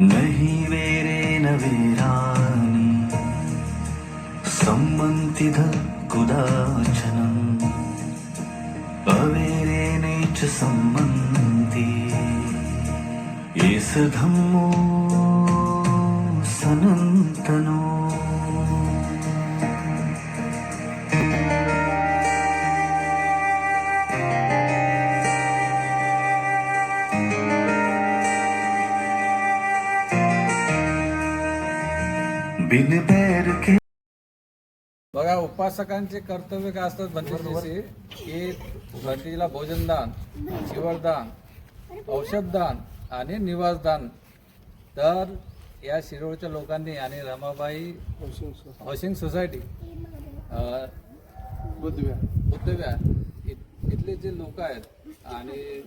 నహి వేరేన వీరాని సంబంధిత కుదాచనం అవేరేనే చ సంబంధి ఏస ధమ్మో సనంతనో thank you बिन के। बघा उपासकांचे कर्तव्य काय असतात भंतेजीचे की घंटीला भोजनदान शिवरदान औषधदान आणि निवासदान. तर या शिरोळच्या लोकांनी आणि रमाबाई हौसिंग सोसायटी बुद्धव्या बुद्धव्या इत- इथले जे लोक आहेत आणि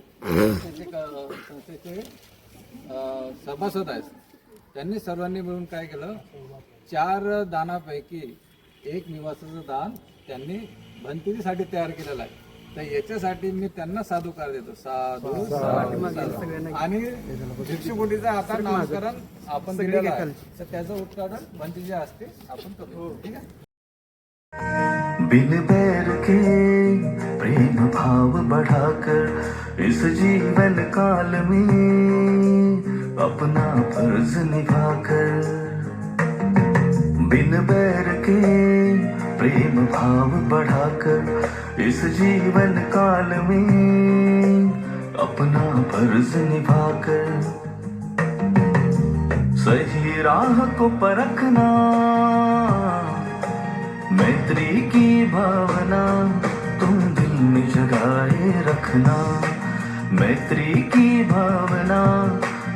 संस्थेचे सभासद आहेत त्यांनी सर्वांनी मिळून काय केलं? चार दानापैकी एक निवासाचं दान त्यांनी भंतिरीसाठी तयार केलेलं आहे. तर याच्यासाठी मी त्यांना साधुकार देतो. साधू साधू. आणि भिक्षुकोटीचं आता नामकरण आपण दिलेलं आहे. तर त्याचं उद्घाटन भंतीच्या हस्ते आपण करू ठीक आहे? बिन बैर के प्रेम भाव बढ़ाकर इस जीवन काल में अपना फर्ज निभाकर। बिन बैर के प्रेम भाव बढ़ाकर इस जीवन काल में अपना फर्ज निभाकर। सही राह को परखना मैत्री की भावना तुम दिल में जगाए रखना मैत्री की भावना